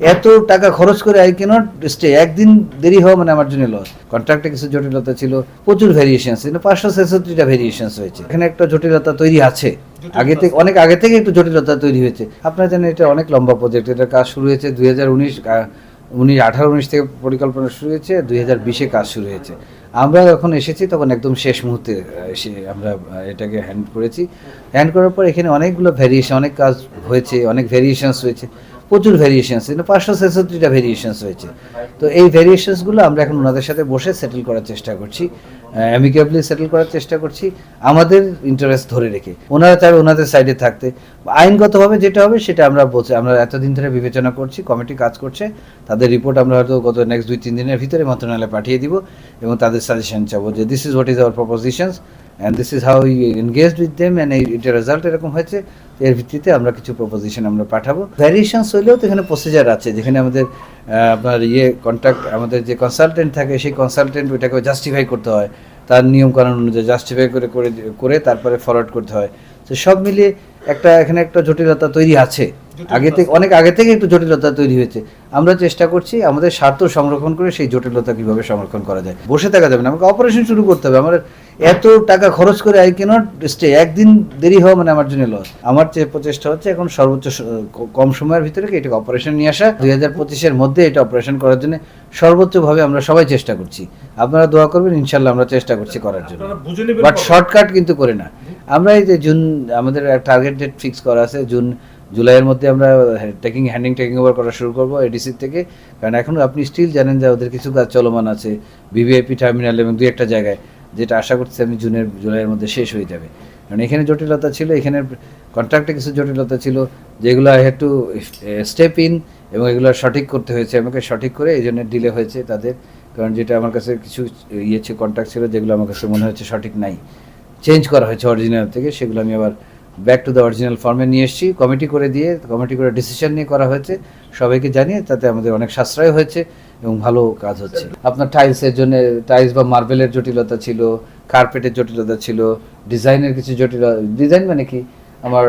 এত টাকা খরচ করে আই ক্যানট স্টে একদিন দেরি হওয়া মানে আমার জন্য লস কন্ট্রাক্টে কিছু জটিলতা ছিল প্রচুর ভেরিয়েশন ছিল পাঁচশো ছেষট্টিটা ভেরিয়েশন হয়েছে। এখানে একটা জটিলতা তৈরি আছে। আগে থেকে অনেক আগে থেকে একটু জটিলতা তৈরি হয়েছে। আপনারা জানেন এটা অনেক লম্বা প্রজেক্ট এটা কাজ শুরু হয়েছে দুই হাজার উনিশ উনিশ আঠারো উনিশ থেকে পরিকল্পনা শুরু হয়েছে দুই হাজার বিশে কাজ শুরু হয়েছে। আমরা যখন এসেছি তখন একদম শেষ মুহূর্তে এসে আমরা এটাকে হ্যান্ড করেছি। হ্যান্ড করার পর এখানে অনেকগুলো ভ্যারিয়েশন অনেক কাজ হয়েছে অনেক ভ্যারিয়েশনস হয়েছে। প্রচুর ভ্যারিয়েশনস কিন্তু পাঁচশো ছেষট্টিটা ভ্যারিয়েশনস হয়েছে। তো এই ভ্যারিয়েশনসগুলো আমরা এখন ওনাদের সাথে বসে সেটেল করার চেষ্টা করছি অ্যামিকেবলি সেটেল করার চেষ্টা করছি, আমাদের ইন্টারেস্ট ধরে রেখে। ওনারা চাইবে ওনাদের সাইডে থাকতে। আইনগতভাবে যেটা হবে সেটা আমরা বলছি, আমরা এতদিন ধরে বিবেচনা করছি কমিটি কাজ করছে, তাদের রিপোর্ট আমরা হয়তো গত নেক্সট দুই, তিন দিনের ভিতরে মন্ত্রণালয়ে পাঠিয়ে দিব এবং তাদের সাজেশন চাবো যে this is what is our propositions and this is how you engage with them and এটার রেজাল্ট এরকম হয়েছে এর ভিত্তিতে আমরা কিছু প্রপোজিশন আমরা পাঠাবো। ভ্যারিয়েশনস হইলেও তো এখানে প্রসিজার আছে যেখানে আমাদের আপনার ইয়ে কন্ট্যাক্ট আমাদের যে কনসালটেন্ট থাকে সেই কনসালটেন্ট ওইটাকে জাস্টিফাই করতে হয়। তার নিয়ম কানুন অনুযায়ী জাস্টিফাই করে করে করে তারপরে ফরওয়ার্ড করতে হয়। তো সব মিলিয়ে একটা এখানে একটা জটিলতা তৈরি আছে। আগে থেকে অনেক আগে থেকে একটু জটিলতা তৈরি হয়েছে। আমরা চেষ্টা করছি আমাদের স্বার্থ সংরক্ষণ করে সেই জটিলতা কীভাবে সংরক্ষণ করা যায়। বসে থাকা যাবে না আমাকে অপারেশন শুরু করতে হবে। আমার এত টাকা খরচ করে আই ক্যানট স্টে একদিন দেরি হওয়া মানে আমার জন্য লস আমার যে প্রচেষ্টা হচ্ছে এখন সর্বোচ্চ কম সময়ের ভিতরে এটাকে অপারেশন নিয়ে আসা? দুই হাজার পঁচিশের মধ্যে এটা অপারেশন করার জন্য সর্বোচ্চভাবে আমরা সবাই চেষ্টা করছি। আপনারা দোয়া করবেন ইনশাল্লাহ আমরা চেষ্টা করছি করার জন্য। বাট শর্টকাট কিন্তু করে না। আমরা এই যে জুন আমাদের টার্গেট ডেট ফিক্স করা আছে জুন জুলাইয়ের মধ্যে আমরা টেকিং হ্যান্ডিং টেকিং ওভার করা শুরু করব এডিসি থেকে। কারণ এখন আপনি স্টিল জানেন যে ওদের কিছু কাজ চলমান আছে ভিভিআইপি টার্মিনাল এবং দুই একটা জায়গায়। যেটা আশা করছি আমি জুনের, জুলাইয়ের মধ্যে শেষ হয়ে যাবে। কারণ এখানে জটিলতা ছিল, এখানে কন্ট্রাক্টে কিছু জটিলতা ছিল, যেগুলো I had to step in এবং এগুলো সঠিক করতে হয়েছে। আমাকে সঠিক করে এই জন্য ডিলে হয়েছে তাদের। কারণ যেটা আমার কাছে কিছু ইয়ে কন্ট্রাক্ট ছিল, যেগুলো আমার কাছে মনে হচ্ছে সঠিক নাই। চেঞ্জ করা হয়েছে অরিজিনাল থেকে, সেগুলো আমি আবার ব্যাক টু দ্য অরিজিনাল ফর্মে নিয়ে এসেছি। কমিটি করে দিয়ে কমিটি করে ডিসিশন নিয়ে করা হয়েছে। সবাইকে জানিয়ে তাতে আমাদের অনেক সাশ্রয় হয়েছে এবং ভালো কাজ হচ্ছে। আপনার টাইলসের জন্য টাইলস বা মার্বেলের জটিলতা ছিল কার্পেটের জটিলতা ছিল ডিজাইনের কিছু জটিলতা ডিজাইন মানে কি? আমার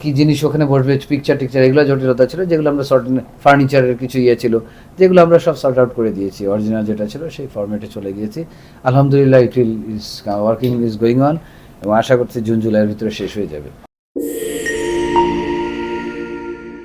কি জিনিস ওখানে বসবে পিকচার টিকচার এগুলো জটিলতা ছিল, যেগুলো আমরা সর্ট ফার্নিচারের কিছু ইয়ে ছিল, যেগুলো আমরা সব সর্ট আউট করে দিয়েছি। অরিজিনাল যেটা ছিল, সেই ফর্মেটে চলে গিয়েছি। আলহামদুলিল্লাহ it will is working is going on এবং আশা করছি জুন জুলাইয়ের ভিতরে শেষ হয়ে যাবে।